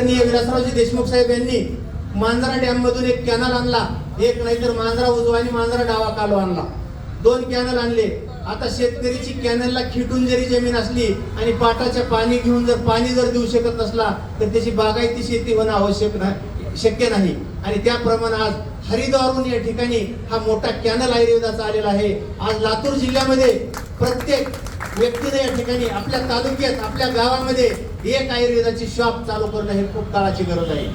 आदरणीय विलासरावजी देशमुख साहेब यांनी मांजरा डॅम मधून एक कॅनल आणला. एक नाहीतर मांजरा उजवा आणि मांजरा डावा कालो आणला. दोन कॅनल आणले. आता शेतकरीची कॅनलला खिटून जरी जमीन असली आणि पाटाच्या पाणी घेऊन जर पाणी जर देऊ शकत नसला तर त्याची बागायती शेती होणं आवश्यक नाही शक्य नाही. आणि त्याप्रमाणे आज हरिद्वारून या ठिकाणी हा मोठा कॅनल आयुर्वेदाचा आलेला आहे. आज लातूर जिल्ह्यामध्ये प्रत्येक व्यक्तीने या ठिकाणी आपल्या तालुक्यात आपल्या गावामध्ये एक आयुर्वेदाची शॉप चालू करणं हे खूप काळाची गरज आहे.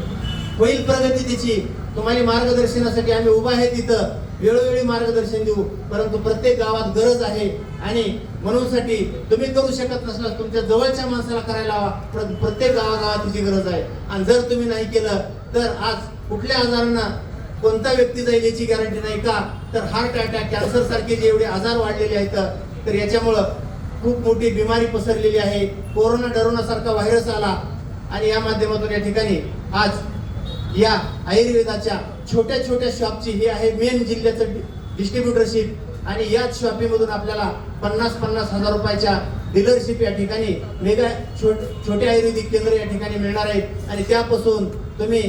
होईल प्रगती तिची. तुम्हाला मार्गदर्शनासाठी आम्ही उभा आहे तिथं. वेळोवेळी मार्गदर्शन देऊ. परंतु प्रत्येक गावात गरज आहे. आणि म्हणूनसाठी तुम्ही करू शकत नसलास तुमच्या जवळच्या माणसाला करायला हवा. प्र- प्रत्येक गावागावात तिची गरज आहे. आणि जर तुम्ही नाही केलं तर आज कुठल्या आजारांना कोणता व्यक्ती जाईल याची गॅरंटी नाही का? तर हार्ट अटॅक कॅन्सर सारखे जे एवढे आजार वाढलेले आहेत तर याच्यामुळं खूप मोठी बिमारी पसरलेली आहे. कोरोना डरोनासारखा व्हायरस आला. आणि या माध्यमातून या ठिकाणी आज या आयुर्वेदाच्या छोट्या छोट्या शॉपची ही आहे मेन जिल्ह्याचं डिस्ट्रीब्युटरशिप आणि याच शॉपीमधून आपल्याला पन्नास पन्नास हजार रुपयाच्या डीलरशिप या ठिकाणी मेगा छोट छोटे आयुर्वेदिक केंद्र या ठिकाणी मिळणार आहेत. आणि त्यापासून तुम्ही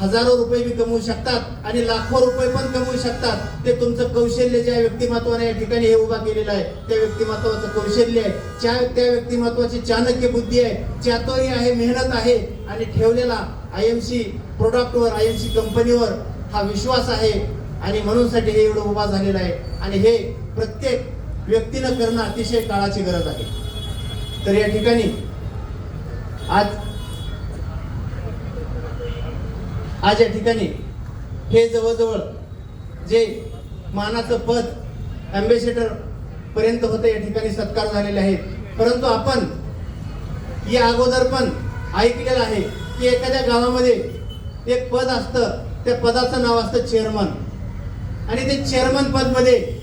हजारो रुपये बी कमवू शकतात आणि लाखो रुपये पण कमवू शकतात. ते तुमचं कौशल्य ज्या व्यक्तिमत्वाने या ठिकाणी हे उभा केलेलं आहे त्या व्यक्तिमत्वाचं कौशल्य आहे. त्या त्या व्यक्तिमत्वाची चाणक्य बुद्धी आहे चातोरी आहे मेहनत आहे आणि ठेवलेला आय एम सी प्रोडक्टवर आय एम सी कंपनीवर हा विश्वास आहे. आणि म्हणूनसाठी हे एवढं उभा झालेलं आहे. आणि हे प्रत्येक व्यक्तीनं करणं अतिशय काळाची गरज आहे. तर या ठिकाणी आज आज या ठिकाणी हे जवळजवळ जे मानाचं पद अँबेसेडर पर्यंत होतं या ठिकाणी सत्कार झालेले आहेत. परंतु आपण या अगोदर पण ऐकलेलं आहे की एखाद्या गावामध्ये एक पद असतं त्या पदाचं नाव असतं चेअरमन आणि ते चेअरमन पदमध्ये